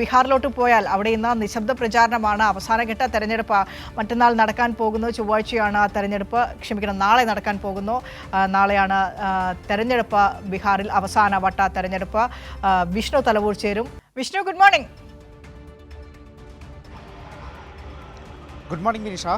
ബീഹാറിലോട്ട് പോയാൽ അവിടെ ഇന്ന് നിശബ്ദ പ്രചാരണമാണ് അവസാനഘട്ട തെരഞ്ഞെടുപ്പ്. മറ്റന്നാൾ നടക്കാൻ പോകുന്നു. ചൊവ്വാഴ്ചയാണ് ആ തെരഞ്ഞെടുപ്പ്. ക്ഷമിക്കണം നാളെ നടക്കാൻ പോകുന്നു. നാളെയാണ് തെരഞ്ഞെടുപ്പ്. ബീഹാറിൽ അവസാന വട്ട തെരഞ്ഞെടുപ്പ്. വിഷ്ണു തലവൂർ ചേരും. Vishnu good morning good morning ആ,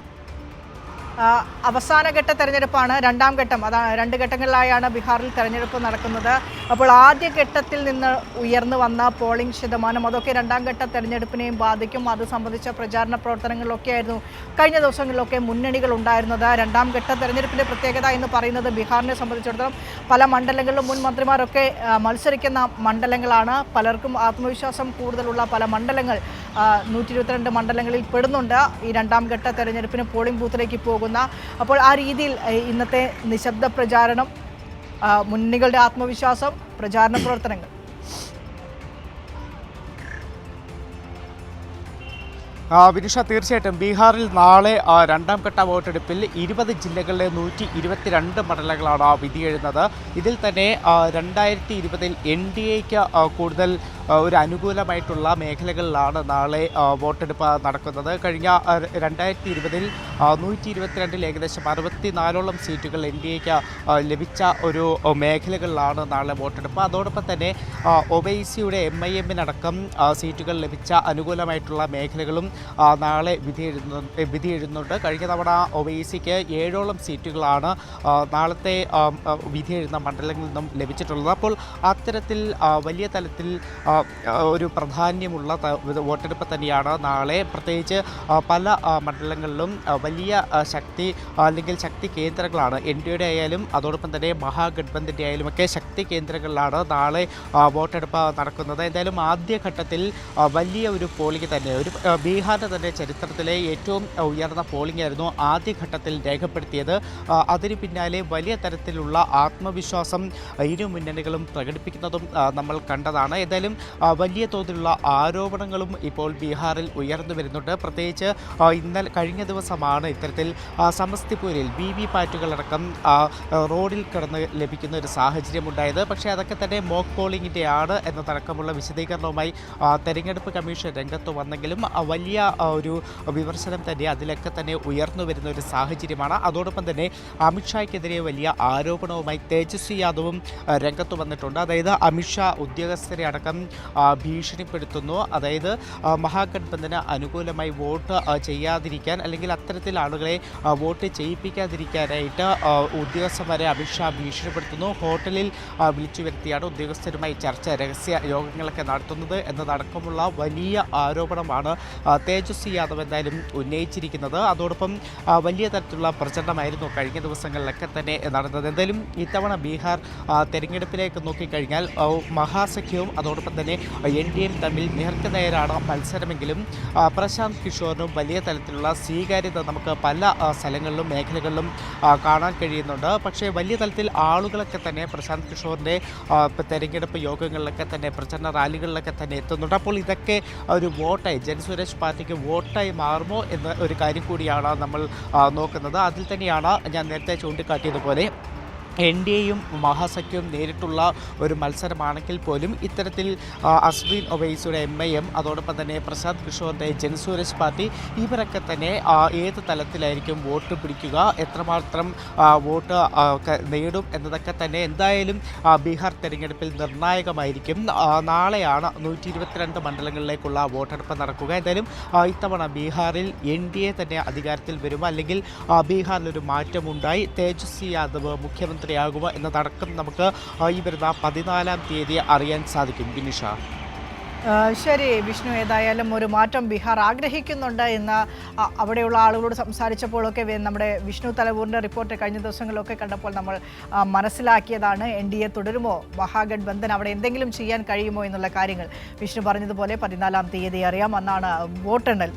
അവസാനഘട്ട തെരഞ്ഞെടുപ്പാണ് രണ്ടാം ഘട്ടം. അതാ രണ്ട് ഘട്ടങ്ങളിലായാണ് ബീഹാറിൽ തെരഞ്ഞെടുപ്പ് നടക്കുന്നത്. അപ്പോൾ ആദ്യ ഘട്ടത്തിൽ നിന്ന് ഉയർന്നു വന്ന പോളിംഗ് ശതമാനം അതൊക്കെ രണ്ടാം ഘട്ട തെരഞ്ഞെടുപ്പിനെയും ബാധിക്കും. അത് സംബന്ധിച്ച പ്രചാരണ പ്രവർത്തനങ്ങളിലൊക്കെ ആയിരുന്നു കഴിഞ്ഞ ദിവസങ്ങളിലൊക്കെ മുന്നണികൾ ഉണ്ടായിരുന്നത്. രണ്ടാം ഘട്ട തെരഞ്ഞെടുപ്പിന്റെ പ്രത്യേകത എന്ന് പറയുന്നത് ബീഹാറിനെ സംബന്ധിച്ചിടത്തോളം പല മണ്ഡലങ്ങളിലും മുൻ മന്ത്രിമാരൊക്കെ മത്സരിക്കുന്ന മണ്ഡലങ്ങളാണ്. പലർക്കും ആത്മവിശ്വാസം കൂടുതലുള്ള പല മണ്ഡലങ്ങൾ നൂറ്റി മണ്ഡലങ്ങളിൽ പെടുന്നുണ്ട്. ഈ രണ്ടാം ഘട്ട തെരഞ്ഞെടുപ്പിന് പോളിംഗ് ബൂത്തിലേക്ക് പോകുന്ന. അപ്പോൾ ആ രീതിയിൽ ഇന്നത്തെ നിശബ്ദ പ്രചാരണം മുന്നണികളുടെ ആത്മവിശ്വാസം പ്രചാരണ പ്രവർത്തനങ്ങൾ. വിനുഷ തീർച്ചയായിട്ടും ബീഹാറിൽ നാളെ രണ്ടാം ഘട്ട വോട്ടെടുപ്പിൽ ഇരുപത് ജില്ലകളിലെ നൂറ്റി ഇരുപത്തിരണ്ട് മണ്ഡലങ്ങളാണ് വിധിയെഴുന്നത്. ഇതിൽ തന്നെ രണ്ടായിരത്തി ഇരുപതിൽ എൻ ഡി എക്ക് കൂടുതൽ ഒരു അനുകൂലമായിട്ടുള്ള മേഖലകളിലാണ് നാളെ വോട്ടെടുപ്പ് നടക്കുന്നത്. കഴിഞ്ഞ രണ്ടായിരത്തി ഇരുപതിൽ നൂറ്റി ഇരുപത്തിരണ്ടിൽ ഏകദേശം അറുപത്തിനാലോളം സീറ്റുകൾ എൻ ഡി എക്ക് ലഭിച്ച ഒരു മേഖലകളിലാണ് നാളെ വോട്ടെടുപ്പ്. അതോടൊപ്പം തന്നെ ഒബൈസിയുടെ എം ഐ എമ്മിനടക്കം സീറ്റുകൾ ലഭിച്ച അനുകൂലമായിട്ടുള്ള മേഖലകളും നാളെ വിധി എഴുതുന്നു വിധി എഴുതുന്നുണ്ട് കഴിഞ്ഞ തവണ ഒബൈസിക്ക് ഏഴോളം സീറ്റുകളാണ് നാളത്തെ വിധി എഴുതുന്ന മണ്ഡലങ്ങളിൽ നിന്നും ലഭിച്ചിട്ടുള്ളത്. അപ്പോൾ അത്തരത്തിൽ വലിയ തലത്തിൽ ഒരു പ്രാധാന്യമുള്ള വോട്ടെടുപ്പ് തന്നെയാണ്. നാളെ പ്രത്യേകിച്ച് പല മണ്ഡലങ്ങളിലും വലിയ ശക്തി അല്ലെങ്കിൽ ശക്തി കേന്ദ്രങ്ങളാണ്. എൻ ഡി എയുടെ ആയാലും അതോടൊപ്പം തന്നെ മഹാഗഡ്ബന്ധിന്റെ ആയാലും ഒക്കെ ശക്തി കേന്ദ്രങ്ങളിലാണ് നാളെ വോട്ടെടുപ്പ് നടക്കുന്നത്. എന്തായാലും ആദ്യഘട്ടത്തിൽ വലിയ ഒരു പോളിംഗ് തന്നെ ഒരു ബീഹാറിന്റെ തന്നെ ചരിത്രത്തിലെ ഏറ്റവും ഉയർന്ന പോളിംഗ് ആയിരുന്നു ആദ്യഘട്ടത്തിൽ രേഖപ്പെടുത്തിയത്. അതിന് പിന്നാലെ വലിയ തരത്തിലുള്ള ആത്മവിശ്വാസം ഇരു മുന്നണികളും പ്രകടിപ്പിക്കുന്നതും നമ്മൾ കണ്ടതാണ്. ഏതായാലും വലിയ തോതിലുള്ള ആരോപണങ്ങളും ഇപ്പോൾ ബീഹാറിൽ ഉയർന്നു വരുന്നുണ്ട്. പ്രത്യേകിച്ച് ഇന്നലെ കഴിഞ്ഞ ദിവസമാണ് ഇത്തരത്തിൽ സമസ്തിപൂരിൽ വി വി പാറ്റുകളടക്കം റോഡിൽ കിടന്ന് ലഭിക്കുന്ന ഒരു സാഹചര്യം ഉണ്ടായത്. പക്ഷേ അതൊക്കെ തന്നെ മോക്ക് പോളിങ്ങിന്റെയാണ് എന്നതടക്കമുള്ള വിശദീകരണവുമായി തെരഞ്ഞെടുപ്പ് കമ്മീഷൻ രംഗത്ത് വന്നെങ്കിലും വലിയ ഒരു വിമർശനം തന്നെ അതിലൊക്കെ തന്നെ ഉയർന്നു വരുന്ന ഒരു സാഹചര്യമാണ്. അതോടൊപ്പം തന്നെ അമിത്ഷായ്ക്കെതിരെ വലിയ ആരോപണവുമായി തേജസ്വി യാദവും രംഗത്ത് വന്നിട്ടുണ്ട്. അതായത് അമിത്ഷാ ഉദ്യോഗസ്ഥരെ അടക്കം ഭീഷണിപ്പെടുത്തുന്നു. അതായത് മഹാഗഡ്ബന്ധന് അനുകൂലമായി വോട്ട് ചെയ്യാതിരിക്കാൻ അല്ലെങ്കിൽ അത്തരത്തിൽ ആളുകളെ വോട്ട് ചെയ്യിപ്പിക്കാതിരിക്കാനായിട്ട് ഉദ്യോഗസ്ഥന്മാരെ അമിത്ഷാ ഭീഷണിപ്പെടുത്തുന്നു. ഹോട്ടലിൽ വിളിച്ചു വരുത്തിയാണ് ഉദ്യോഗസ്ഥരുമായി ചർച്ച രഹസ്യ യോഗങ്ങളൊക്കെ നടത്തുന്നത് എന്നതടക്കമുള്ള വലിയ ആരോപണമാണ് തേജസ്വി യാദവ് എന്തായാലും ഉന്നയിച്ചിരിക്കുന്നത്. അതോടൊപ്പം വലിയ തരത്തിലുള്ള പ്രചരണമായിരുന്നു കഴിഞ്ഞ ദിവസങ്ങളിലൊക്കെ തന്നെ നടന്നത്. എന്തായാലും ഇത്തവണ ബീഹാർ തെരഞ്ഞെടുപ്പിലേക്ക് നോക്കിക്കഴിഞ്ഞാൽ മഹാസഖ്യവും അതോടൊപ്പം തന്നെ എൻ ഡി എം തമ്മിൽ നേർക്ക് നേരാണ് മത്സരമെങ്കിലും പ്രശാന്ത് കിഷോറിനും വലിയ തലത്തിലുള്ള സ്വീകാര്യത നമുക്ക് പല സ്ഥലങ്ങളിലും മേഖലകളിലും കാണാൻ കഴിയുന്നുണ്ട്. പക്ഷേ വലിയ തലത്തിൽ ആളുകളൊക്കെ തന്നെ പ്രശാന്ത് കിഷോറിന്റെ തെരഞ്ഞെടുപ്പ് യോഗങ്ങളിലൊക്കെ തന്നെ പ്രചരണ റാലികളിലൊക്കെ തന്നെ എത്തുന്നുണ്ട്. അപ്പോൾ ഇതൊക്കെ ഒരു വോട്ടായി ജനസുരേഷ് പാർട്ടിക്ക് വോട്ടായി മാറുമോ എന്ന ഒരു കാര്യം കൂടിയാണ് നമ്മൾ നോക്കുന്നത്. അതിൽ തന്നെയാണ് ഞാൻ നേരത്തെ ചൂണ്ടിക്കാട്ടിയതുപോലെ എൻ ഡി എയും മഹാസഖ്യവും നേരിട്ടുള്ള ഒരു മത്സരമാണെങ്കിൽ പോലും ഇത്തരത്തിൽ ആ, അസ്വിൻ ഒവൈസിയുടെ എം ഐ എം അതോടൊപ്പം തന്നെ പ്രശാന്ത് കിഷോറിന്റെ ജനസൂരജ് പാർട്ടി ഇവരൊക്കെ തന്നെ ഏത് തലത്തിലായിരിക്കും വോട്ട് പിടിക്കുക എത്രമാത്രം വോട്ട് നേടും എന്നതൊക്കെ തന്നെ എന്തായാലും ബീഹാർ തെരഞ്ഞെടുപ്പിൽ നിർണായകമായിരിക്കും. നാളെയാണ് നൂറ്റി ഇരുപത്തിരണ്ട് മണ്ഡലങ്ങളിലേക്കുള്ള വോട്ടെടുപ്പ് നടക്കുക. എന്തായാലും ഇത്തവണ ബീഹാറിൽ എൻ ഡി എ തന്നെ അധികാരത്തിൽ വരുമോ അല്ലെങ്കിൽ ബീഹാറിലൊരു മാറ്റമുണ്ടായി. തേജസ്വി യാദവ് മുഖ്യമന്ത്രിയാകുമോ എന്നതടക്കം നമുക്ക് ഈ വരുന്ന പതിനാലാം തീയതി അറിയാൻ സാധിക്കും. ബിനിഷ. ശരി വിഷ്ണു. ഏതായാലും ഒരു മാറ്റം ബീഹാർ ആഗ്രഹിക്കുന്നുണ്ട് എന്ന് അവിടെയുള്ള ആളുകളോട് സംസാരിച്ചപ്പോഴൊക്കെ നമ്മുടെ വിഷ്ണു തലവൂറിന്റെ റിപ്പോർട്ട് കഴിഞ്ഞ ദിവസങ്ങളിലൊക്കെ കണ്ടപ്പോൾ നമ്മൾ മനസ്സിലാക്കിയതാണ് എൻ ഡി എ തുടരുമോ? മഹാഗഡ്ബന്ധൻ അവിടെ എന്തെങ്കിലും ചെയ്യാൻ കഴിയുമോ എന്നുള്ള കാര്യങ്ങൾ. വിഷ്ണു പറഞ്ഞതുപോലെ പതിനാലാം തീയതി അറിയാം അന്നാണ് വോട്ടെണ്ണൽ.